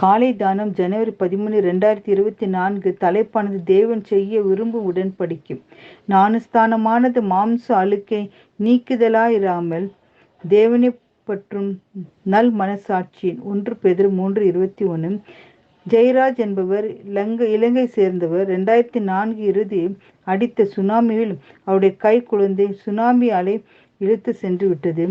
காலை தானம் ஜனவரி பதிமூணு ரெண்டாயிரத்தி இருபத்தி நான்கு தலைப்பானது தேவன் செய்ய விரும்பும் உடன்படிக்கும். ஞானஸ்தானமானது மாம்ச அழுக்கை நீக்குதலாயிராமல் தேவனை பற்றும் நல் மனசாட்சியின் ஒன்று பெதிர் மூன்று இருபத்தி ஒன்று ஜெயராஜ் என்பவர் இலங்கை இலங்கை சேர்ந்தவர். ரெண்டாயிரத்தி நான்கு இறுதி அடித்த சுனாமியில் அவருடைய கை குழந்தை சுனாமி அலை இழுத்து சென்று விட்டது.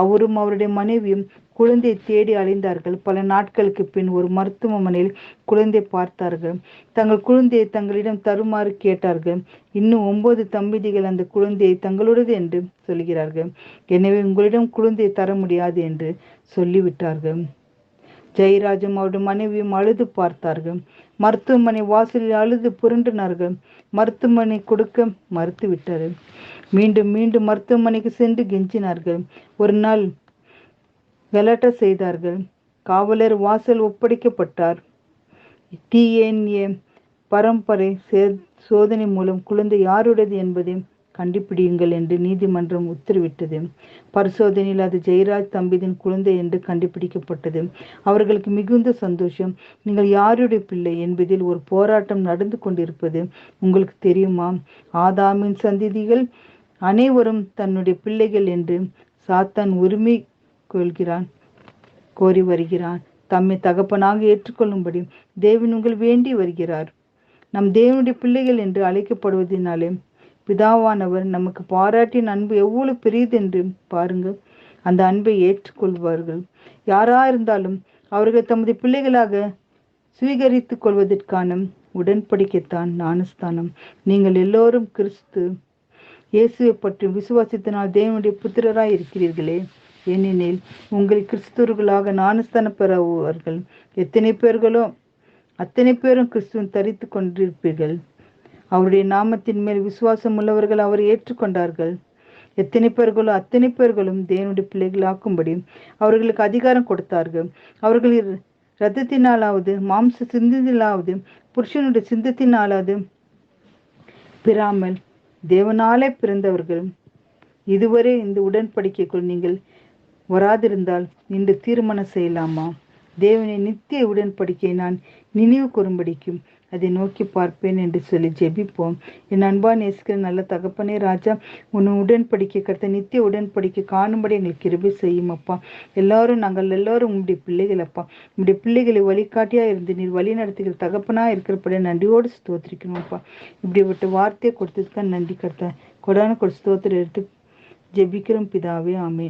அவரும் அவருடைய மனைவியும் குழந்தையை தேடி அலைந்தார்கள். பல நாட்களுக்கு பின் ஒரு மருத்துவமனையில் குழந்தை பார்த்தார்கள். தங்கள் குழந்தையை தங்களிடம் தருமாறு கேட்டார்கள். இன்னும் ஒன்பது தம்பதிகள் அந்த குழந்தையை தங்களுடையது என்று சொல்கிறார்கள். எனவே உங்களிடம் குழந்தையை தர முடியாது என்று சொல்லிவிட்டார்கள். ஜெயராஜும் அவருடைய மனைவியும் அழுது பார்த்தார்கள். மருத்துவமனை வாசலில் அழுது புரண்டினார்கள். மருத்துவமனை கொடுக்க மறுத்துவிட்டார்க மீண்டும் மீண்டும் மருத்துவமனைக்கு சென்று கெஞ்சினார்கள். ஒரு நாள் கலாட்டா செய்தார்கள். காவலர் வாசல் ஒப்படைக்கப்பட்டார். டிஎன்ஏ பரம்பரை சோதனை மூலம் குழந்தை யாருடையது என்பதை கண்டுபிடியுங்கள் என்று நீதிமன்றம் உத்தரவிட்டது. பரிசோதனையில் அது ஜெயராஜ் தம்பிதின் குழந்தை என்று கண்டுபிடிக்கப்பட்டது. அவர்களுக்கு மிகுந்த சந்தோஷம். நீங்கள் யாருடைய பிள்ளை? என்பதில் ஒரு போராட்டம் நடந்து கொண்டிருப்பது உங்களுக்கு தெரியுமா? ஆதாமின் சந்திதிகள் அனைவரும் தன்னுடைய பிள்ளைகள் என்று சாத்தான் உரிமை கொள்கிறான் கோரி வருகிறான். தம்மை தகப்பனாக ஏற்றுக்கொள்ளும்படி தேவன் உங்கள் வேண்டி வருகிறார். நம் தேவனுடைய பிள்ளைகள் என்று அழைக்கப்படுவதனாலே பிதாவானவர் நமக்கு பாராட்டின் அன்பு எவ்வளவு பெரியது என்று பாருங்கள். அந்த அன்பை ஏற்றுக்கொள்வார்கள். யாரா இருந்தாலும் அவர்கள் தமது பிள்ளைகளாக சுவீகரித்து கொள்வதற்கான உடன்படிக்கைத்தான் ஞானஸ்தானம். நீங்கள் எல்லோரும் கிறிஸ்து இயேசுவை பற்றி விசுவாசித்தனால் தேவனுடைய புத்திரராய் இருக்கிறீர்களே. ஏனெனில் உங்கள் கிறிஸ்துவர்களாக ஞானஸ்தானம் பெறுவார்கள் எத்தனை பேர்களோ அத்தனை பேரும் கிறிஸ்துவன் தரித்து கொண்டிருப்பீர்கள். அவருடைய நாமத்தின் மேல் விசுவாசம் உள்ளவர்கள் அவர் ஏற்றுக்கொண்டார்கள். எத்தனை பேர்களோ அத்தனை பேர்களும் தேவனுடைய பிள்ளைகளாக்கும்படி அவர்களுக்கு அதிகாரம் கொடுத்தார்கள். அவர்கள் ரத்தத்தினாலாவது மாம்ச சிந்தத்தினாலாவது புருஷனுடைய சிந்தத்தினாலாவது பிறாமல் தேவனாலே பிறந்தவர்கள். இதுவரை இந்த உடன்படிக்கைக்குள் நீங்கள் வராதிருந்தால் இன்று தீர்மானம் செய்யலாமா? தேவனை நித்திய உடன்படிக்கை நான் நினைவு கூறும்படிக்கும் அதை நோக்கி பார்ப்பேன் என்று சொல்லி ஜெபிப்போம். என் அன்பா நேசிக்கிற நல்ல தகப்பனே ராஜா உன் உடன்படிக்கை கருத்த நித்திய உடன்படிக்கை காணும்படி எங்களுக்கு கிருபை செய்யும் அப்பா. எல்லாரும் நாங்கள் எல்லாரும் உங்களுடைய பிள்ளைகள் அப்பா. உங்களுடைய பிள்ளைகளை வழிகாட்டியா இருந்து நீர் வழி நடத்துகிற தகப்பனா இருக்கிறபடி நன்றியோடு ஸ்தோத்திரிக்கணும் அப்பா. இப்படிப்பட்ட வார்த்தையை கொடுத்ததுக்காக நன்றி கருத்த கொடான கொடு ஸ்தோத்திரம் எடுத்து ஜெபிக்கிறோம் பிதாவே ஆமீன்.